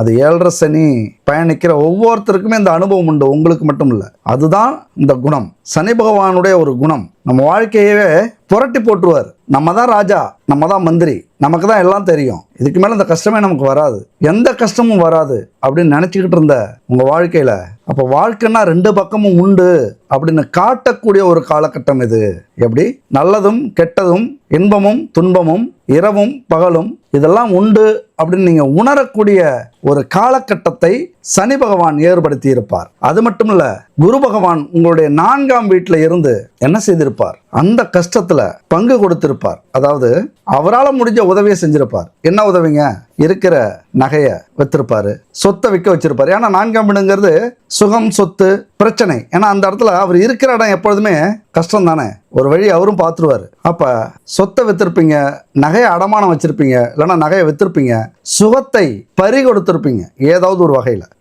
அது ஏழரை சனி பயணிக்கிற ஒவ்வொருத்தருக்குமே இந்த அனுபவம் உண்டு. உங்களுக்கு மட்டும் இல்லை அதுதான் இந்த குணம். சனி பகவானுடைய ஒரு குணம். நம்ம வாழ்க்கையவே புரட்டி போட்டுருவார். நம்ம தான் ராஜா நம்ம தான் மந்திரி நமக்கு தான் எல்லாம் தெரியும். இதுக்கு மேலே இந்த கஷ்டமே நமக்கு வராது. எந்த கஷ்டமும் வராது அப்படின்னு நினச்சிக்கிட்டு இருந்த உங்கள் வாழ்க்கையில் அப்போ வாழ்க்கைன்னா ரெண்டு பக்கமும் உண்டு அப்படின்னு காட்டக்கூடிய ஒரு காலகட்டம் இது. எப்படி? நல்லதும் கெட்டதும் இன்பமும் துன்பமும் இரவும் பகலும் இதெல்லாம் உண்டு அப்படின்னு நீங்கள் உணரக்கூடிய ஒரு காலகட்டத்தை சனி பகவான் ஏற்படுத்தி இருப்பார் அது மட்டும் இல்ல குரு பகவான் உங்களுடைய நான்காம் வீட்டில் இருந்து என்ன செய்திருப்பார்? அந்த கஷ்டத்துல பங்கு கொடுத்திருப்பார். அதாவது அவரால் முடிஞ்ச உதவியை செஞ்சிருப்பார். என்ன உதவிங்க? இருக்கிற நகையை வித்திருப்பாரு சொத்தை விற்க வச்சிருப்பார். ஏன்னா நான்காம் வீடுங்கிறது சுகம் சொத்து பிரச்சனை. ஏன்னா அந்த இடத்துல அவர் இருக்கிற இடம் எப்பொழுதுமே கஷ்டம் தானே ஒரு வழி அவரும் பார்த்துருவாரு அப்போ சொத்தை வித்திருப்பீங்க நகையை அடமானம் வச்சுருப்பீங்க இல்லைன்னா நகையை வித்திருப்பீங்க சுகத்தை பறி கொடுத்துருப்பீங்க ஏதாவது ஒரு வகையில்.